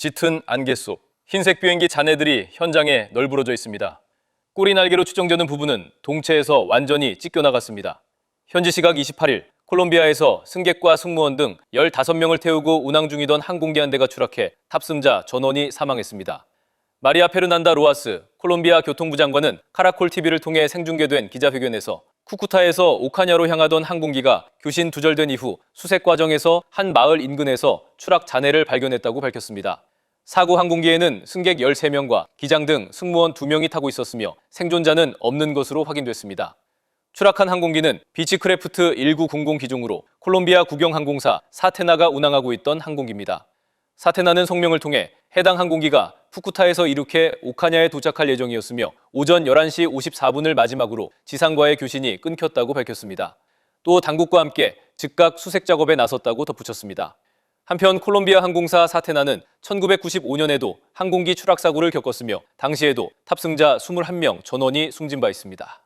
짙은 안개 속 흰색 비행기 잔해들이 현장에 널브러져 있습니다. 꼬리 날개로 추정되는 부분은 동체에서 완전히 찢겨 나갔습니다. 현지 시각 28일 콜롬비아에서 승객과 승무원 등 15명을 태우고 운항 중이던 항공기 한 대가 추락해 탑승자 전원이 사망했습니다. 마리아 페르난다 로아스 콜롬비아 교통부 장관은 카라콜 TV를 통해 생중계된 기자회견에서 쿠쿠타에서 오카냐로 향하던 항공기가 교신 두절된 이후 수색 과정에서 한 마을 인근에서 추락 잔해를 발견했다고 밝혔습니다. 사고 항공기에는 승객 13명과 기장 등 승무원 2명이 타고 있었으며 생존자는 없는 것으로 확인됐습니다. 추락한 항공기는 비치크래프트 1900 기종으로 콜롬비아 국영항공사 사테나가 운항하고 있던 항공기입니다. 사테나는 성명을 통해 해당 항공기가 푸쿠타에서 이륙해 오카냐에 도착할 예정이었으며 오전 11시 54분을 마지막으로 지상과의 교신이 끊겼다고 밝혔습니다. 또 당국과 함께 즉각 수색 작업에 나섰다고 덧붙였습니다. 한편 콜롬비아 항공사 사테나는 1995년에도 항공기 추락 사고를 겪었으며 당시에도 탑승자 21명 전원이 숨진 바 있습니다.